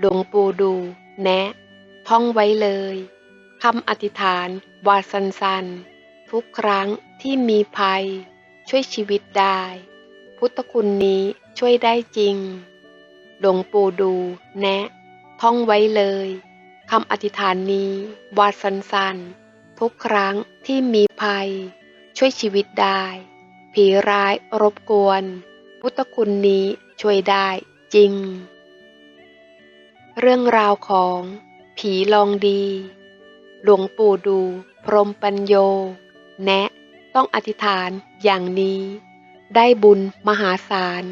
หลวงปู่ดู แนะ ท่องไว้เลยคำอธิษฐานวาสันสันทุกครั้งที่มีภัย ช่วยชีวิตได้ พุทธคุณนี้ช่วยได้จริง หลวงปู่ดู แนะ ท่องไว้เลยคำอธิษฐานนี้วาสันสันทุกครั้งที่มีภัย ช่วยชีวิตได้ ผีร้ายรบกวน พุทธคุณนี้ช่วยได้จริง เรื่องราวของผีลองดี หลวงปู่ดู พรหมปัญโย แนะ ต้องอธิษฐานอย่างนี้ ได้บุญมหาศาล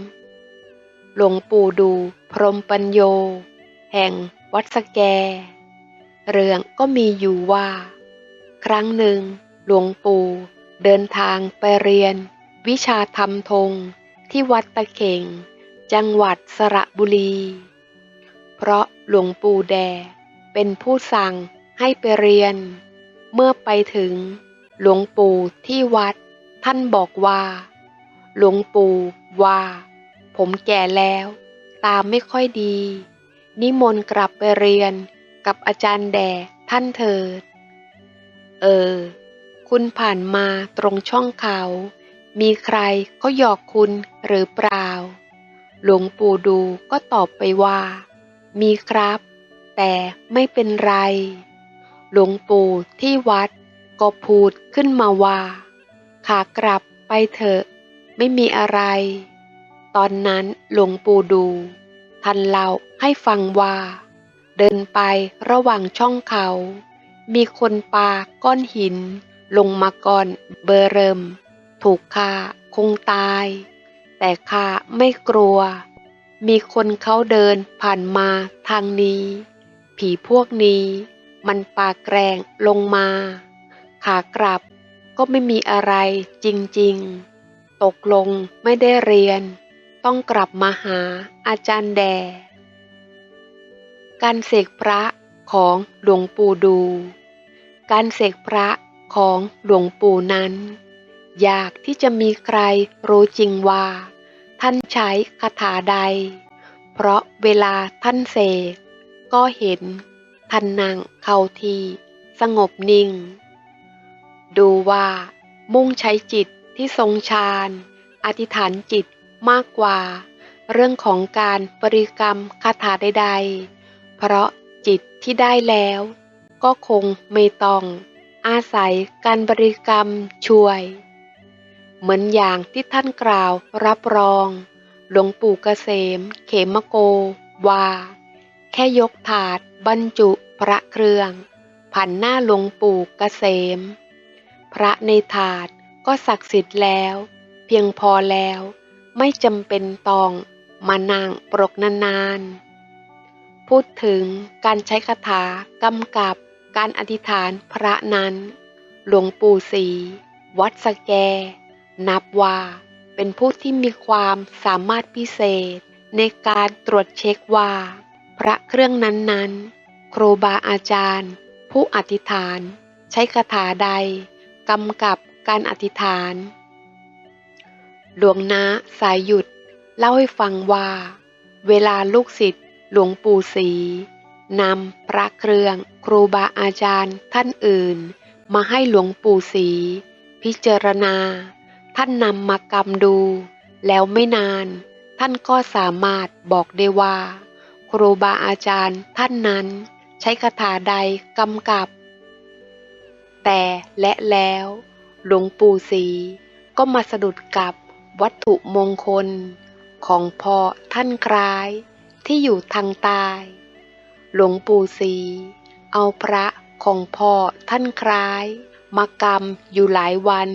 หลวงปู่ดู พรหมปัญโย แห่งวัดสแก เรื่องก็มีอยู่ว่า ครั้งหนึ่ง หลวงปู่เดินทางไปเรียน วิชาธรรมทงที่วัดตะเข่ง จังหวัดสระบุรี เพราะหลวงปู่แด เป็นผู้สั่งให้ไปเรียน เมื่อไปถึง หลวงปู่ที่วัด ท่านบอกว่า หลวงปู่ว่า ผมแก่แล้ว ตาไม่ค่อยดี นิมนต์กลับไปเรียนกับอาจารย์แดท่านเถิด เออ คุณผ่านมาตรงช่องเขา มีใครก็หยอกคุณหรือเปล่า หลวงปู่ดูก็ตอบไปว่า มีครับ แต่ไม่เป็นไร หลวงปู่ที่วัดก็พูดขึ้นมาว่า ขากลับไปเถอะ ไม่มีอะไร ตอนนั้นหลวงปู่ดูท่านเล่าให้ฟังว่า เดินไประหว่างช่องเขา มีคนปาก้อนหิน ลงมาก่อนเบอร์เริม ถูกฆ่าคงตาย แต่ข้าไม่กลัว มีคนเขาเดินผ่านมาทางนี้ ผีพวกนี้ มันปาแกรงลงมา ขากลับก็ไม่มีอะไรจริงๆ ตกลงไม่ได้เรียน ต้องกลับมาหาอาจารย์แด การเสกพระของหลวงปู่ดู การเสกพระของหลวงปู่นั้นอยากที่จะมีใครรู้จริงว่า ท่านใช้คาถาใด เพราะเวลาท่านเสกก็เห็นท่านนั่งเขาทีสงบนิ่ง ดูว่ามุ่งใช้จิตที่ทรงฌานอธิษฐานจิตมากกว่า เรื่องของการบริกรรมคาถาใดๆ เพราะจิตที่ได้แล้ว ก็คงไม่ต้องอาศัยการบริกรรมช่วย เหมือนอย่างที่ท่านกล่าวรับรอง หลวงปู่เกษม เขมโก ว่า แค่ยกถาดบรรจุพระเครื่องผันหน้าหลวงปู่เกษม พระในถาดก็ศักดิ์สิทธิ์แล้ว เพียงพอแล้ว ไม่จำเป็นต้องมานั่งปรกนานๆ พูดถึงการใช้คาถากำกับการอธิษฐานพระนั้น หลวงปู่ศรีวัดสแก นับว่าเป็นผู้ที่มีความสามารถพิเศษ ในการตรวจเช็คว่า พระเครื่องนั้นๆ ครูบาอาจารย์ ผู้อธิษฐาน ใช้คาถาใดกำกับการอธิษฐาน หลวงนาสายหยุดเล่าให้ฟังว่า เวลาลูกศิษย์หลวงปู่ศรีนำพระเครื่องครูบาอาจารย์ท่านอื่น มาให้หลวงปู่ศรีพิจารณา ท่านนำมากำดู แล้วไม่นาน ท่านก็สามารถบอกได้ว่า ครูบาอาจารย์ท่านนั้นใช้คาถาใดกำกับ แต่และแล้วหลวงปู่ศรีก็มาสะดุดกับวัตถุมงคล ของพ่อท่านคล้ายที่อยู่ทางใต้หลวงปู่ศรีเอาพระของพ่อท่านคล้าย มากำอยู่หลายวัน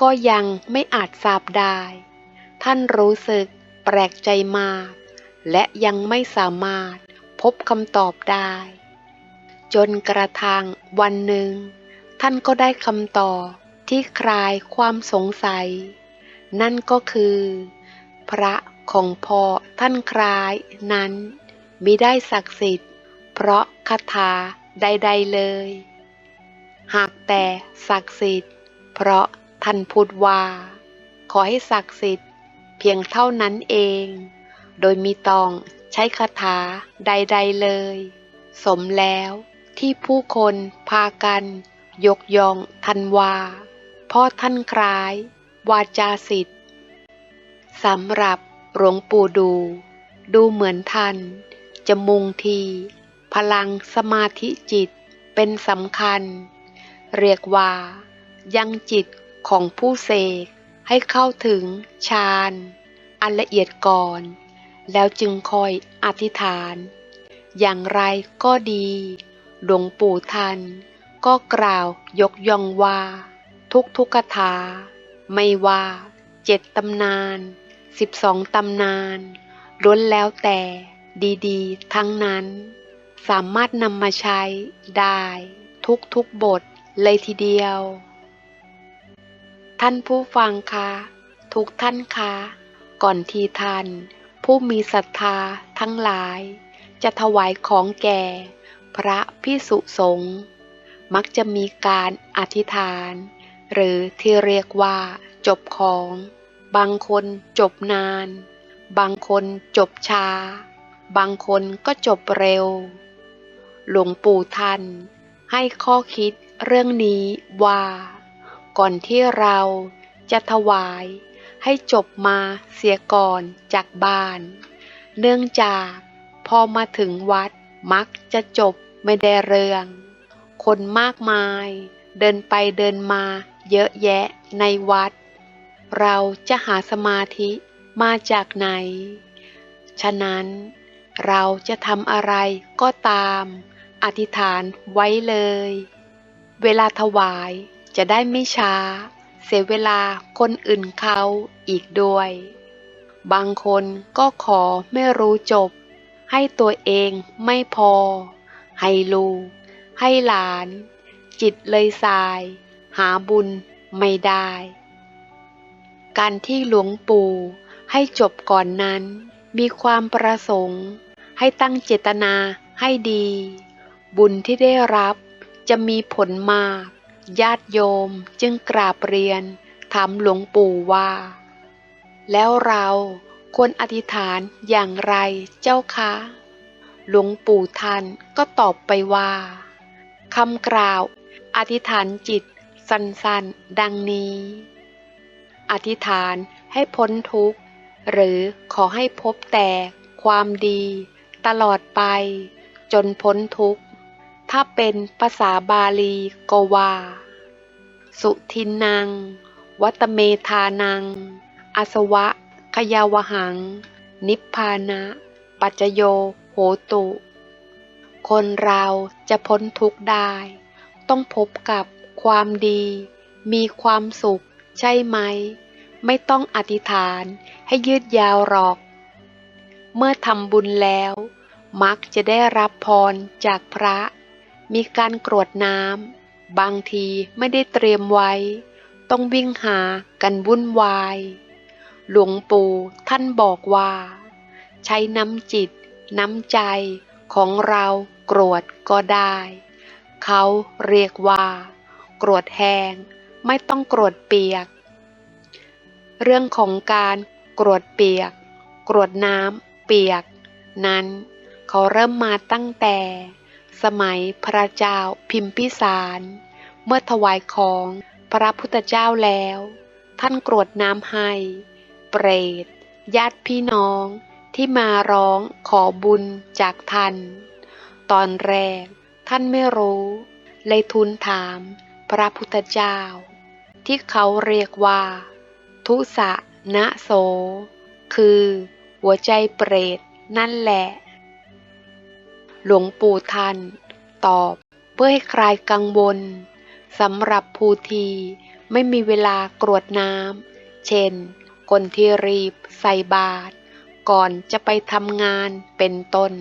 ก็ยังไม่อาจทราบได้ ท่านรู้สึกแปลกใจมาก และยังไม่สามารถพบคำตอบได้ จนกระทั่งวันหนึ่ง ท่านก็ได้คำตอบที่คลายความสงสัย นั่นก็คือ พระของพ่อท่านคล้ายนั้นมิได้ศักดิ์สิทธิ์ เพราะคาถาใด ๆเลย หากแต่ศักดิ์สิทธิ์ เพราะ ท่านพูดว่า ขอให้ศักดิ์สิทธิ์ เพียงเท่านั้นเอง โดยมีต้องใช้คาถาใดๆเลย สมแล้วที่ผู้คนพากัน ยกย่องทันวาเพราะท่านคล้าย วาจาสิทธิ์สำหรับหลวงปู่ดู ดูเหมือนท่านจะมุงที พลังสมาธิจิตเป็นสำคัญ เรียกว่า ยังจิต ของผู้เสกให้เข้าถึงฌานอันละเอียดก่อน แล้วจึงคอยอธิษฐาน อย่างไรก็ดี หลวงปู่ท่านก็กล่าวยกย่องว่า ทุกทุกคาถา ไม่ว่าเจ็ดตำนานสิบสองตำนานล้วนแล้วแต่ดีๆ ทั้งนั้น สามารถนำมาใช้ได้ทุกทุกบทเลยทีเดียว ท่านผู้ฟังคะทุกท่านคะก่อนทีท่าน ผู้มีศรัทธาทั้งหลาย จะถวายของแก่ พระพิสุสงฆ์มักจะมีการอธิษฐาน หรือที่เรียกว่าจบของ บางคนจบนาน บางคนจบช้า บางคนก็จบเร็ว หลวงปู่ท่านให้ข้อคิดเรื่องนี้ว่า ก่อนที่เราจะถวายให้จบมาเสียก่อนจากบ้าน เนื่องจากพอมาถึงวัดมักจะจบไม่ได้เรื่อง คนมากมายเดินไปเดินมาเยอะแยะในวัด เราจะหาสมาธิมาจากไหน ฉะนั้นเราจะทำอะไรก็ตาม อธิษฐานไว้เลย เวลาถวาย จะได้ไม่ช้า เสียเวลาคนอื่นเขาอีกด้วย บางคนก็ขอไม่รู้จบ ให้ตัวเองไม่พอ ให้ลูก ให้หลาน จิตเลยสาย หาบุญไม่ได้ การที่หลวงปู่ให้จบก่อนนั้น มีความประสงค์ ให้ตั้งเจตนาให้ดี บุญที่ได้รับจะมีผลมาก ญาติโยมจึงกราบเรียนถามหลวงปู่ว่า แล้วเราควรอธิษฐานอย่างไรเจ้าคะ หลวงปู่ท่านก็ตอบไปว่าคำกล่าวอธิษฐานจิตสั้นๆ ดังนี้ อธิษฐานให้พ้นทุกข์ หรือขอให้พบแต่ความดีตลอดไป จนพ้นทุกข์ ถ้าเป็นภาษาบาลีกว่าสุทินัง วัตเมธานัง อาสวะ ขยาวหัง นิพพานะ ปัจจโยโหตุ คนเราจะพ้นทุกข์ได้ ต้องพบกับความดี มีความสุขใช่ไหม ไม่ต้องอธิษฐานให้ยืดยาวหรอก เมื่อทำบุญแล้ว มักจะได้รับพรจากพระ มีการกรวดน้ำ บางทีไม่ได้เตรียมไว้ ต้องวิ่งหากันวุ่นวาย หลวงปู่ท่านบอกว่า ใช้น้ำจิต น้ำใจของเรากรวดก็ได้ เขาเรียกว่า กรวดแห้งไม่ต้องกรวดเปียก เรื่องของการกรวดเปียก กรวดน้ำเปียก นั้น เขาเริ่มมาตั้งแต่ สมัยพระเจ้าพิมพิสาร เมื่อถวายของพระพุทธเจ้าแล้ว ท่านกรวดน้ำให้ เปรต ญาติพี่น้องที่มาร้องขอบุญจากท่าน ตอนแรกท่านไม่รู้ เลยทูลถามพระพุทธเจ้า ที่เขาเรียกว่า ทุสะนะโส คือ หัวใจเปรตนั่นแหละ หลวงปู่ท่านตอบ เพื่อให้คลายกังวลสำหรับภูทีไม่มีเวลากรวดน้ำ เช่น คนที่รีบใส่บาตรก่อนจะไปทำงานเป็นต้น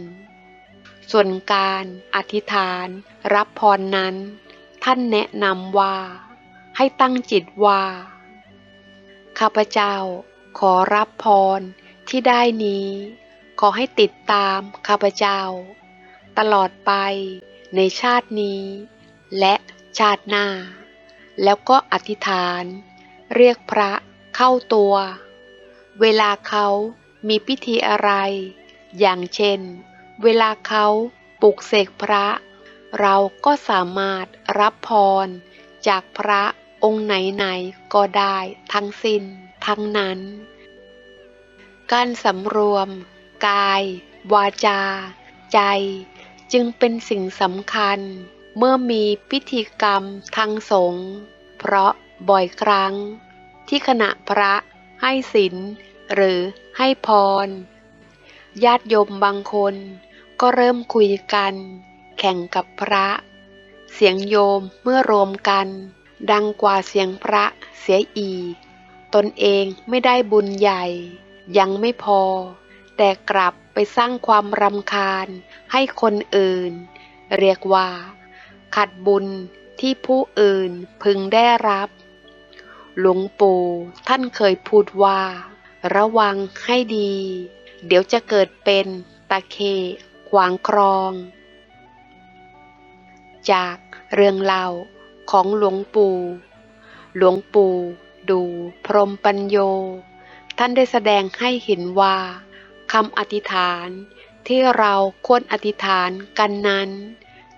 ส่วนการอธิษฐานรับพรนั้น ท่านแนะนำว่า ให้ตั้งจิตว่า ข้าพเจ้าขอรับพรที่ได้นี้ ขอให้ติดตามข้าพเจ้า ตลอดไป ในชาตินี้ และชาติหน้า แล้วก็อธิษฐาน เรียกพระเข้าตัว เวลาเขามีพิธีอะไร อย่างเช่น เวลาเขาปลุกเสกพระ เราก็สามารถรับพร จากพระองค์ไหนๆก็ได้ทั้งสิ้นทั้งนั้น การสำรวม กาย วาจา ใจ จึงเป็นสิ่งสำคัญ เมื่อมีพิธีกรรมทางสงฆ์เพราะบ่อยครั้ง ที่ขณะพระให้ศีลหรือให้พร ญาติโยมบางคนก็เริ่มคุยกัน แข่งกับพระ เสียงโยมเมื่อรวมกัน ดังกว่าเสียงพระเสียอีก ตนเองไม่ได้บุญใหญ่ ยังไม่พอ แต่กลับ ไปสร้างความรำคาญให้คนอื่น เรียกว่า ขัดบุญที่ผู้อื่นพึงได้รับ หลวงปู่ท่านเคยพูดว่า ระวังให้ดี เดี๋ยวจะเกิดเป็นตะเคขวางครอง จากเรื่องเล่าของหลวงปู่ หลวงปู่ดูพรหมปัญโย ท่านได้แสดงให้เห็นว่า คำอธิษฐานที่เราควรอธิษฐานกันนั้น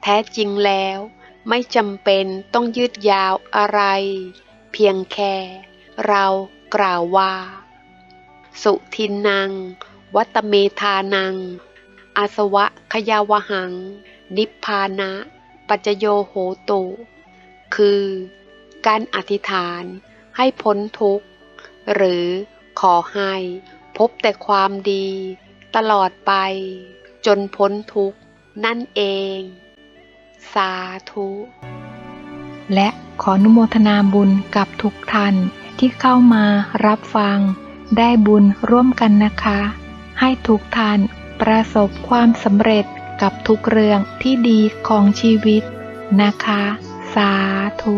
แท้จริงแล้วไม่จำเป็นต้องยืดยาวอะไร เพียงแค่เรากล่าวว่า สุทินนังวัตเมธานัง อาสวะขยาวหัง นิพพานะ ปัจจโยโหตุ คือ การอธิษฐานให้พ้นทุกข์ หรือขอให้ พบแต่ความดี ตลอดไป จนพ้นทุกข์นั่นเอง สาธุ และขออนุโมทนาบุญกับทุกท่านที่เข้ามารับฟัง ได้บุญร่วมกันนะคะ ให้ทุกท่านประสบความสำเร็จกับทุกเรื่องที่ดีของชีวิตนะคะ สาธุ